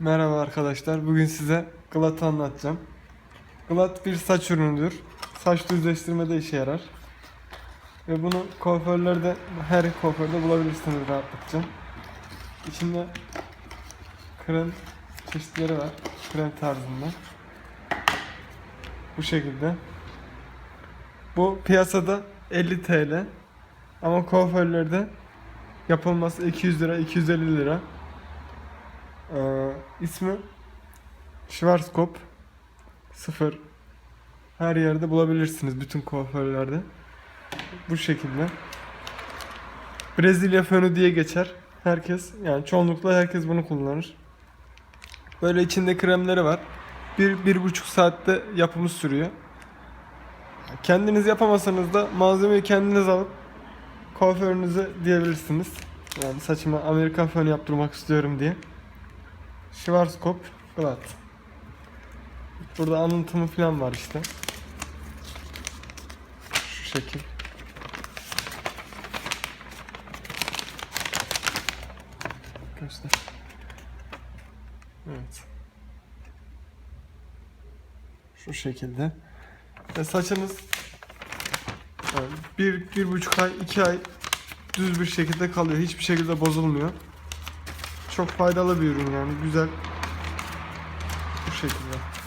Merhaba arkadaşlar. Bugün size Glat'ı anlatacağım. Glat bir saç ürünüdür. Saç düzleştirmede işe yarar. Ve bunu kuaförlerde, her kuaförde bulabilirsiniz rahatlıkça. İçinde krem çeşitleri var. Krem tarzında. Bu şekilde. Bu piyasada 50 TL. Ama kuaförlerde yapılması 200 lira, 250 lira. İsmi? Schwarzkopf. 0 her yerde bulabilirsiniz bütün kuaförlerde. Bu şekilde. Brezilya fönü diye geçer. Herkes yani çoğunlukla herkes bunu kullanır. Böyle içinde kremleri var. Bir, bir buçuk saatte yapımı sürüyor. Kendiniz yapamasanız da malzemeyi kendiniz alıp kuaförünüze diyebilirsiniz. Yani saçıma Amerikan fönü yaptırmak istiyorum diye Schwarzkopf Glatt. Burada anlatımı falan var işte. Şu şekil. Göster. Evet. Şu şekilde. Ve saçınız bir, bir buçuk ay, iki ay düz bir şekilde kalıyor. Hiçbir şekilde bozulmuyor. Çok faydalı bir ürün yani güzel. Bu şekilde.